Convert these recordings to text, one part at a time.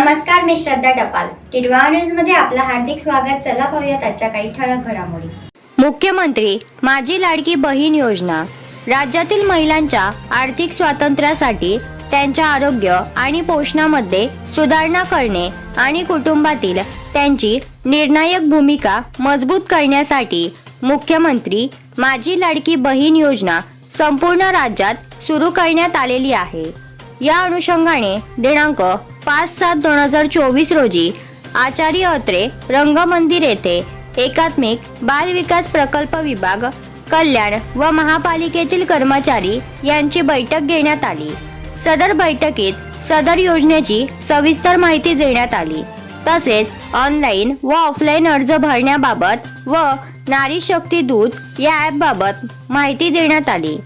नमस्कार मी श्रद्धा टपाल. टिडवा न्यूजमध्ये आपलं हार्दिक स्वागत. चला पाहूयात आजच्या काही ठळक घडामोडी. मुख्यमंत्री माझी लाडकी बहीण योजना. राज्यातील महिलांच्या आर्थिक स्वातंत्र्यासाठी त्यांच्या आरोग्य आणि पोषणामध्ये सुधारणा करणे आणि कुटुंबातील त्यांची निर्णायक भूमिका मजबूत करण्यासाठी मुख्यमंत्री माझी लाडकी बहीण योजना संपूर्ण राज्यात सुरू करण्यात आलेली आहे. या अनुषंगाने दिनांक पाच सात दोन हजार चोवीस रोजी आचार्य अत्रे रंगमंदिर येथे एकात्मिक बाल विकास प्रकल्प विभाग कल्याण व महापालिकेतील कर्मचारी यांची बैठक घेण्यात आली. सदर बैठकीत सदर योजनेची सविस्तर माहिती देण्यात आली. तसेच ऑनलाईन व ऑफलाईन अर्ज भरण्याबाबत व नारी शक्ती दूत या ॲपबाबत माहिती देण्यात आली.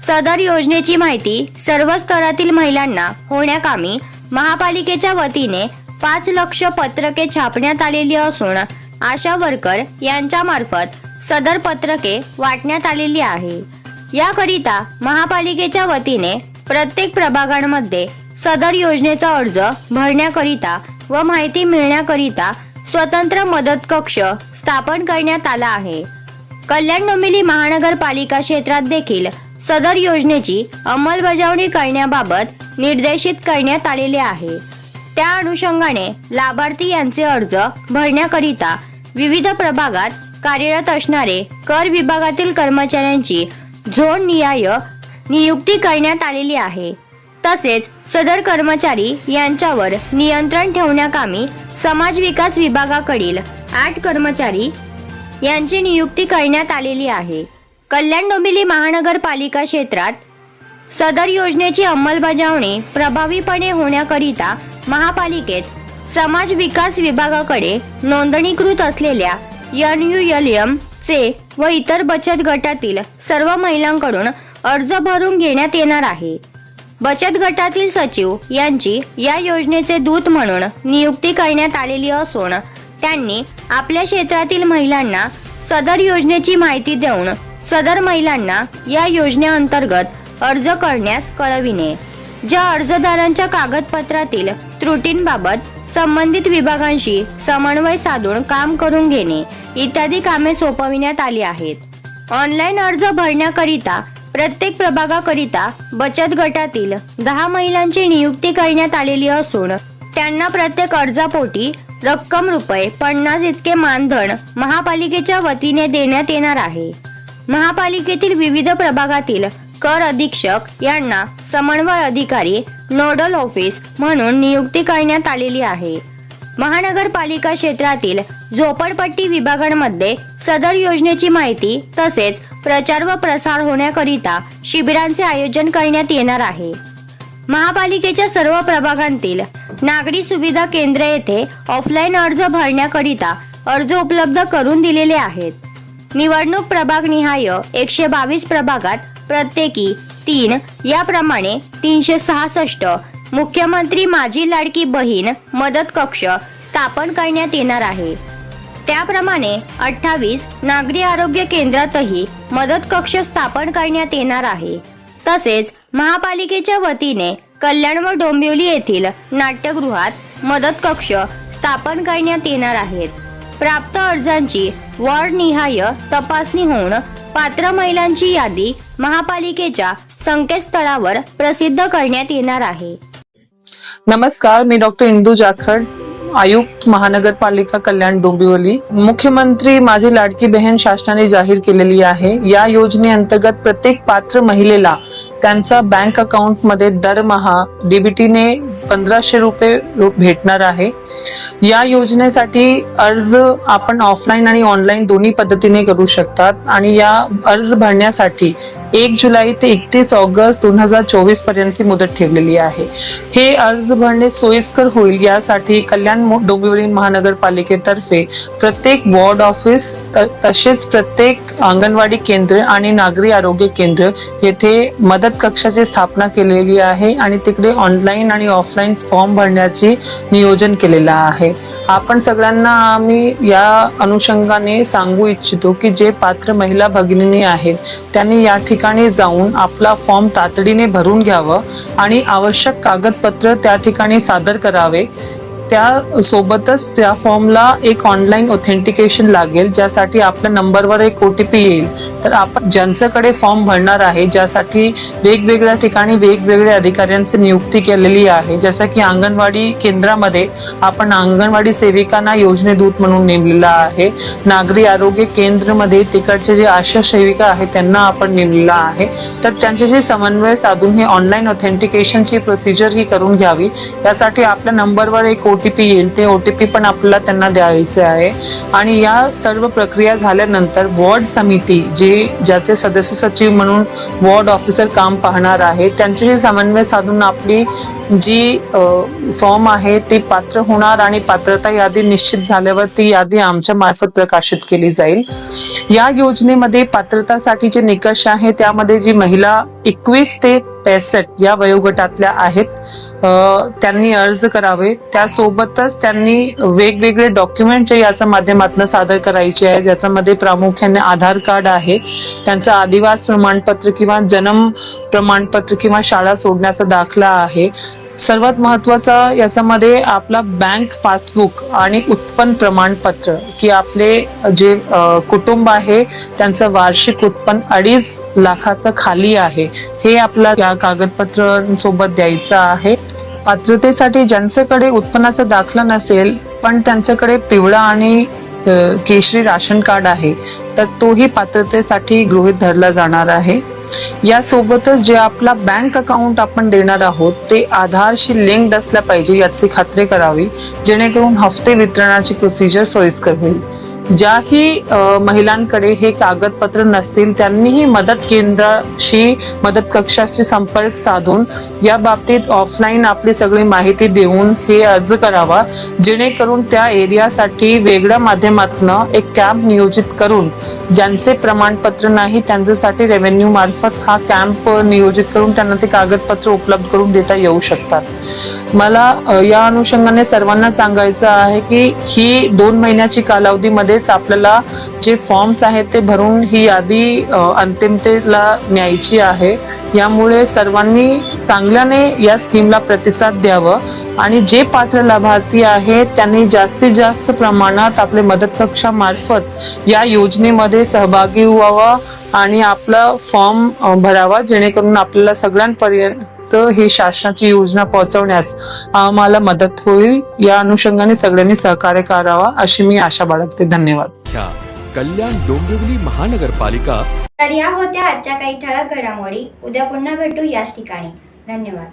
सदर योजनेची माहिती सर्व स्तरातील महिलांना होण्याकामी महापालिकेच्या वतीने पाच लक्ष पत्रके छापण्यात आलेली असून आशा वर्कर यांच्या मार्फत सदर पत्रके वाटण्यात आलेली आहे. याकरिता महापालिकेच्या वतीने प्रत्येक प्रभागांमध्ये सदर योजनेचा अर्ज भरण्याकरिता व माहिती मिळण्याकरिता स्वतंत्र मदत कक्ष स्थापन करण्यात आला आहे. कल्याण डोंबिवली महानगरपालिका क्षेत्रात देखील सदर योजनेची अंमलबजावणी करण्याबाबत निर्देशित करण्यात आलेले आहे. त्या अनुषंगाने लाभार्थी यांचे अर्ज भरण्याकरिता विविध प्रभागात कार्यरत असणारे कर विभागातील कर्मचाऱ्यांची झोन नियाय नियुक्ती करण्यात आलेली आहे. तसेच सदर कर्मचारी यांच्यावर नियंत्रण ठेवण्याकामी समाज विकास विभागाकडील आठ कर्मचारी यांची नियुक्ती करण्यात आलेली आहे. कल्याण डोंबिवली महानगरपालिका क्षेत्रात सदर योजनेची अंमलबजावणी प्रभावीपणे होण्याकरिता महापालिकेत समाज विकास विभागाकडे नोंदणीकृत असलेल्या एन यू एल एम चे व इतर बचत गटातील सर्व महिलांकडून अर्ज भरून घेण्यात येणार आहे. बचत गटातील सचिव यांची या योजनेचे दूत म्हणून नियुक्ती करण्यात आलेली असून त्यांनी आपल्या क्षेत्रातील महिलांना सदर योजनेची माहिती देऊन सदर महिलांना या योजनेअंतर्गत अर्ज करण्यास कळविणे. ज्या अर्जदारांच्या कागदपत्रातील त्रुटींबाबत संबंधित विभागांशी समन्वय साधून काम करून घेणे इत्यादी कामे सोपविण्यात आली आहेत. ऑनलाईन अर्ज भरण्याकरिता प्रत्येक प्रभागाकरिता बचत गटातील दहा महिलांची नियुक्ती करण्यात आलेली असून त्यांना प्रत्येक अर्जापोटी रक्कम रुपये पन्नास इतके मानधन महापालिकेच्या वतीने देण्यात येणार आहे. महापालिकेतील विविध प्रभागातील कर अधीक्षक यांना समन्वय अधिकारी नोडल ऑफिस म्हणून नियुक्ती करण्यात आलेली आहे. महानगरपालिका क्षेत्रातील झोपडपट्टी विभागांमध्ये सदर योजनेची माहिती तसेच प्रचार व प्रसार होण्याकरिता शिबिरांचे आयोजन करण्यात येणार आहे. महापालिकेच्या सर्व प्रभागांतील नागरी सुविधा केंद्र येथे ऑफलाईन अर्ज भरण्याकरिता अर्ज उपलब्ध करून दिलेले आहेत. निवडणूक प्रभाग निहाय एकशे बावीस प्रभागात प्रत्येकी तीन याप्रमाणे तीनशे सहासष्ट. मुख्यमंत्री माझी लाडकी बहीण मदत कक्ष स्थापन करण्यात येणार आहे. त्याप्रमाणे अठ्ठावीस नागरी आरोग्य केंद्रातही मदत कक्ष स्थापन करण्यात येणार आहे. तसेच महापालिकेच्या वतीने कल्याण व डोंबिवली येथील नाट्यगृहात मदत कक्ष स्थापन करण्यात येणार आहेत. प्राप्त अर्जांची वॉर्डनिहाय तपासणी होऊन पात्र महिलांची यादी महापालिकेच्या संकेतस्थळावर प्रसिद्ध करण्यात येणार आहे. नमस्कार मी डॉक्टर इंदू जाखड आयुक्त महानगरपालिका कल्याण डोंबिवली. मुख्यमंत्री माझी लाडकी बहीण शासनाने जाहीर केलेली आहे. या योजनेअंतर्गत प्रत्येक पात्र महिलेला त्यांचा बँक अकाउंटमध्ये दरमहा डीबीटीने पंधराशे रुपये भेटणार आहे. या योजनेसाठी अर्ज आपण ऑफलाईन आणि ऑनलाईन दोन्ही पद्धतीने करू शकतात. आणि या अर्ज भरण्यासाठी एक जुलै ते एकतीस ऑगस्ट दोन हजार चोवीस पर्यंतची मुदत ठेवलेली आहे. हे अर्ज भरणे सोयीस्कर होईल यासाठी कल्याण डोंबिवली महानगरपालिकेतर्फे प्रत्येक वॉर्ड ऑफिस त- तसेच प्रत्येक अंगणवाडी केंद्र आणि नागरी आरोग्य केंद्र येथे मदत कक्षाची स्थापना केलेली आहे आणि तिकडे ऑनलाईन आणि ऑफलाईन फॉर्म भरण्याचे नियोजन केलेलं आहे. आपण सगळ्यांना आम्ही या अनुषंगाने सांगू इच्छितो की जे पात्र महिला भगिनी आहेत त्यांनी या ठिकाणी जाऊन आपला फॉर्म तातडीने भरून घ्यावं आणि आवश्यक कागदपत्र त्या ठिकाणी सादर करावे. त्या सोबतच त्या फॉर्मला एक ऑनलाईन ऑथेंटिकेशन लागेल ज्यासाठी आपल्या नंबरवर एक ओटीपी येईल. तर आपण ज्यांच्याकडे फॉर्म भरणार आहे ज्यासाठी वेगवेगळ्या ठिकाणी वेगवेगळ्या अधिकाऱ्यांची नियुक्ती केलेली आहे जसं की अंगणवाडी केंद्रामध्ये आपण अंगणवाडी सेविकांना योजनेदूत म्हणून नेमलेला आहे. नागरी आरोग्य केंद्रमध्ये तिकडचे जे आशा सेविका आहेत त्यांना आपण नेमलेला आहे. तर त्यांच्याशी समन्वय साधून हे ऑनलाईन ऑथेंटिकेशनची प्रोसिजर ही करून घ्यावी. त्यासाठी आपल्या नंबरवर एक ओ ओटीपी येईल ते ओटीपी पण आपल्याला त्यांना द्यायचे आहे. आणि या सर्व प्रक्रिया झाल्यानंतर वॉर्ड समिती जे ज्याचे सदस्य सचिव म्हणून वॉर्ड ऑफिसर काम पाहणार आहे त्यांच्याशी समन्वय साधून आपली जी फॉर्म आहे ती पात्र होणार आणि पात्रता यादी निश्चित झाल्यावर ती यादी आमच्या मार्फत प्रकाशित केली जाईल. या योजनेमध्ये पात्रतासाठी जे निकष आहे त्यामध्ये जी महिला एकवीस ते पैसष्ट या वयोगटातल्या आहेत. त्यांनी अर्ज करावे. त्यासोबतच त्यांनी वेगवेगळे डॉक्युमेंट जे याच्या माध्यमातून सादर करायचे आहे ज्याच्यामध्ये प्रामुख्याने आधार कार्ड आहे. त्यांचं आदिवास प्रमाणपत्र किंवा जन्म प्रमाणपत्र किंवा शाळा सोडण्याचा दाखला आहे. सर्वात महत्त्वाचा याच्यामध्ये आपला बँक पासबुक आणि उत्पन्न प्रमाणपत्र की आपले जे कुटुंब आहे त्यांचं वार्षिक उत्पन्न अडीच लाखाचं खाली आहे. हे आपला या कागदपत्रांसोबत द्यायचं आहे. पात्रतेसाठी ज्यांच्याकडे उत्पन्नाचा दाखला नसेल पण त्यांच्याकडे पिवळा आणि केशरी राशन कार्ड आहे तर तोही पात्रतेसाठी गृहीत धरला जाणार आहे. यासोबतच जे आपला बँक अकाउंट आपण देणार आहोत ते आधारशी लिंक्ड असल्या पाहिजे याची खात्री करावी जेणेकरून हफ्ते वितरणाची प्रोसिजर सोयीस्कर होईल. ज्याही महिलांकडे हे कागदपत्र नसतील त्यांनीही मदत केंद्राशी मदत कक्षाशी संपर्क साधून या बाबतीत ऑफलाईन आपली सगळी माहिती देऊन हे अर्ज करावा. जेणेकरून त्या एरियासाठी वेगळ्या माध्यमातून एक कॅम्प नियोजित करून ज्यांचे प्रमाणपत्र नाही त्यांच्यासाठी रेव्हेन्यू मार्फत हा कॅम्प नियोजित करून त्यांना ते कागदपत्र उपलब्ध करून देता येऊ शकतात. मला या अनुषंगाने सर्वांना सांगायचं आहे की ही दोन महिन्याची कालावधीमध्ये कालावधीमध्येच आपल्याला जे फॉर्म्स आहेत ते भरून ही यादी अंतिमतेला न्यायची आहे. यामुळे सर्वांनी चांगल्याने या स्कीमला प्रतिसाद द्यावं आणि जे पात्र लाभार्थी आहेत त्यांनी जास्तीत जास्त प्रमाणात आपले मदत कक्षामार्फत या योजनेमध्ये सहभागी व्हावा आणि आपला फॉर्म भरावा जेणेकरून आपल्याला सगळ्यांपर्यंत ही शासनाची योजना पोहोचवण्यास आम्हाला मदत होईल. या अनुषंगाने सगळ्यांनी सहकार्य करावा अशी मी आशा बाळगते. धन्यवाद. कल्याण डोंबिवली महानगरपालिका. तर या होत्या आजच्या काही ठळक घडामोडी. उद्या पुन्हा भेटू याच ठिकाणी. धन्यवाद.